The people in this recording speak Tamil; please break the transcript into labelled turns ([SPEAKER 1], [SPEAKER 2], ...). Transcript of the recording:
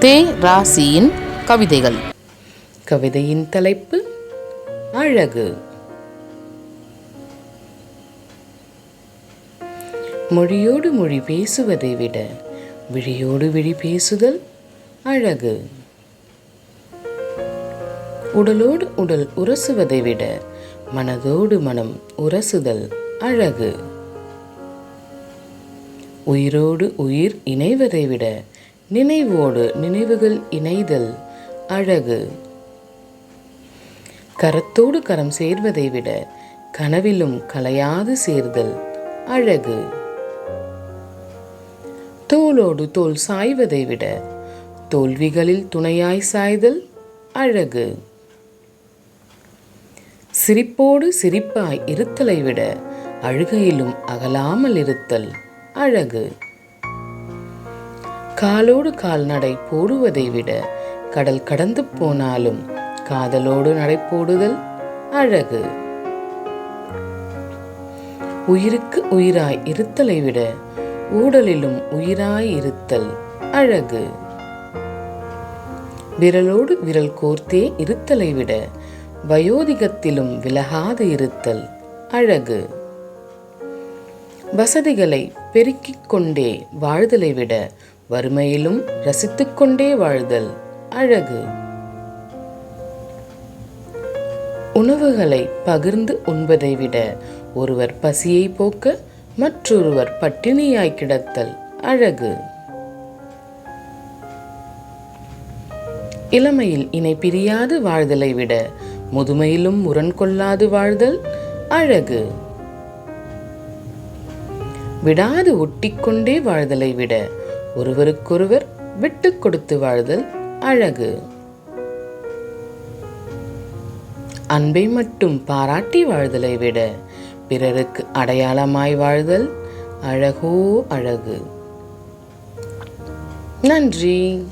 [SPEAKER 1] தே ராசியின் கவிதைகள். கவிதையின் தலைப்பு அழகு. மொழியோடு மொழி பேசுவதை விட விழியோடு விழி பேசுதல் அழகு. உடலோடு உடல் உரசுவதை விட மனதோடு மனம் உரசுதல் அழகு. உயிரோடு உயிர் இணைவதை விட நினைவோடு நினைவுகள் இணைதல் அழகு. கரத்தோடு கரம் சேர்வதை விட கனவிலும் கலையாது சேர்தல் அழகு. தோளோடு தோல் சாய்வதை விட தோல்விகளில் துணையாய் சாய்தல் அழகு. சிரிப்போடு சிரிப்பாய் இருத்தலை விட அழுகையிலும் அகலாமல் இருத்தல் அழகு. காலோடு கால் நடை போடுவதை விட கடல் கடந்து போனாலும் காதலோடு நடை போடுதல் அழகு. உயிருக்கு உயிராய் இருத்தலை விட ஊடலிலும் உயிராய் இருத்தல் அழகு. விரலோடு விரல் கோர்த்தே இருத்தலை விட வயோதிகத்திலும் விலகாது இருத்தல் அழகு. வசதிகளை பெருக்கிக் கொண்டே வாழ்தலை விட வறுமையிலும் ரசித்துக்கொண்டே வாழ்தல் அழகு. உணவுகளை பகிர்ந்து உண்பதை விட ஒருவர் பசியை போக்க மற்றொருவர் பட்டினியாய் கிடத்தல் அழகு. இளமையில் இணை பிரியாது வாழ்தலை விட முதுமையிலும் முரண் கொள்ளாது வாழ்தல் அழகு. விடாது ஒட்டிக்கொண்டே வாழ்தலை விட ஒருவருக்கொருவர் விட்டு கொடுத்து வாழ்தல் அழகு. அன்பை மட்டும் பாராட்டி வாழ்தலை விட பிறருக்கு அடையாளமாய் வாழ்தல் அழகோ அழகு. நன்றி.